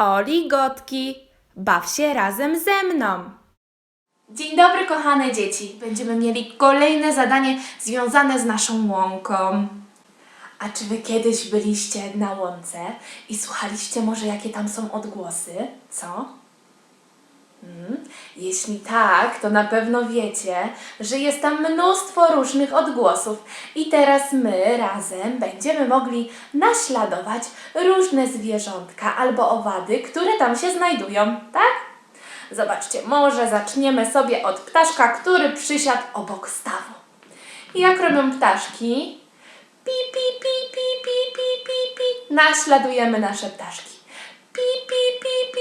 Oligotki, baw się razem ze mną. Dzień dobry, kochane dzieci. Będziemy mieli kolejne zadanie związane z naszą łąką. A czy wy kiedyś byliście na łące i słuchaliście może, jakie tam są odgłosy? Co? Hmm? Jeśli tak, to na pewno wiecie, że jest tam mnóstwo różnych odgłosów i teraz my razem będziemy mogli naśladować różne zwierzątka albo owady, które tam się znajdują, tak? Zobaczcie, może zaczniemy sobie od ptaszka, który przysiadł obok stawu. Jak robią ptaszki? Pi, pi, pi, pi, pi, pi, pi, pi. Naśladujemy nasze ptaszki. Pi, pi, pi, pi,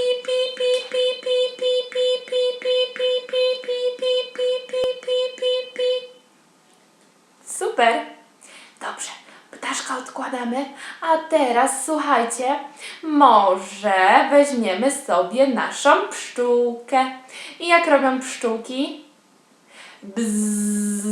odkładamy, a teraz słuchajcie, może weźmiemy sobie naszą pszczółkę. I jak robią pszczółki? Bzzz.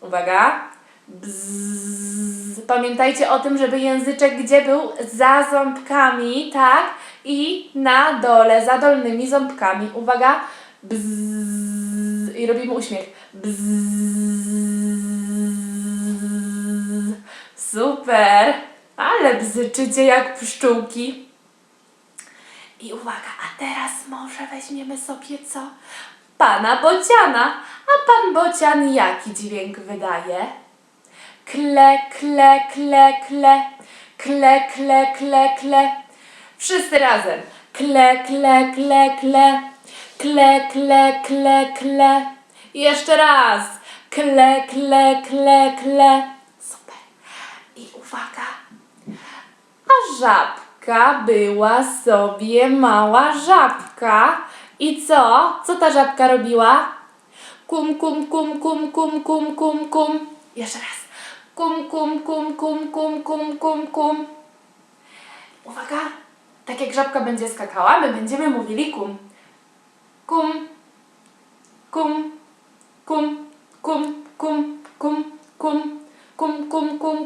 Uwaga. Bzzz. Pamiętajcie o tym, żeby języczek gdzie był? Za ząbkami, tak? I na dole, za dolnymi ząbkami. Uwaga. Bzzz. I robimy uśmiech. Bzzz. Super. Ale bzyczycie jak pszczółki. I uwaga, a teraz może weźmiemy sobie co? Pana Bociana. A pan Bocian jaki dźwięk wydaje? Kle, kle, kle, kle. Kle, kle, kle, kle. Wszyscy razem. Kle, kle, kle, kle. Kle, kle, kle, kle. Jeszcze raz. Kle, kle, kle, kle. Uwaga. A żabka była sobie mała żabka. I co? Co ta żabka robiła? Kum, kum, kum, kum, kum, kum, kum, kum. Jeszcze raz. Kum, kum, kum, kum, kum, kum, kum, kum. Uwaga. Tak jak żabka będzie skakała, my będziemy mówili. Kum, kum, kum, kum, kum, kum, kum, kum,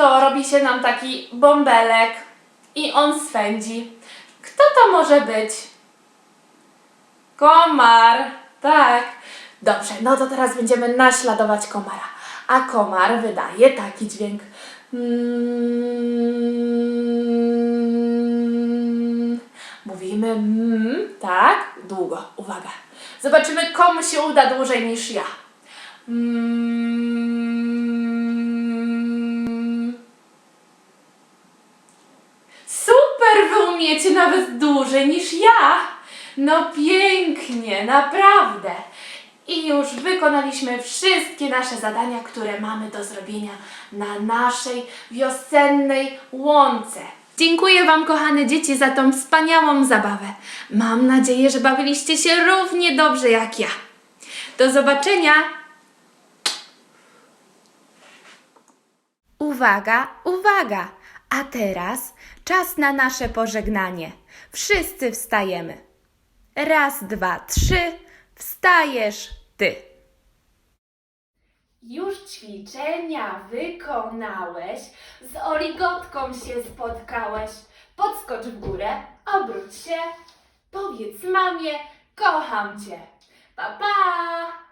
to robi się nam taki bąbelek i on swędzi. Kto to może być? Komar, tak. Dobrze, no to teraz będziemy naśladować komara. A komar wydaje taki dźwięk. Mm. Mówimy mm, tak? Długo. Uwaga. Zobaczymy, komu się uda dłużej niż ja. Mm. Super, wy umiecie nawet dłużej niż ja. No pięknie, naprawdę. I już wykonaliśmy wszystkie nasze zadania, które mamy do zrobienia na naszej wiosennej łące. Dziękuję Wam, kochane dzieci, za tą wspaniałą zabawę. Mam nadzieję, że bawiliście się równie dobrze jak ja. Do zobaczenia! Uwaga, uwaga! A teraz czas na nasze pożegnanie. Wszyscy wstajemy. Raz, dwa, trzy. Wstajesz ty. Już ćwiczenia wykonałeś, z oligotką się spotkałeś. Podskocz w górę, obróć się, powiedz mamie, kocham cię. Pa, pa!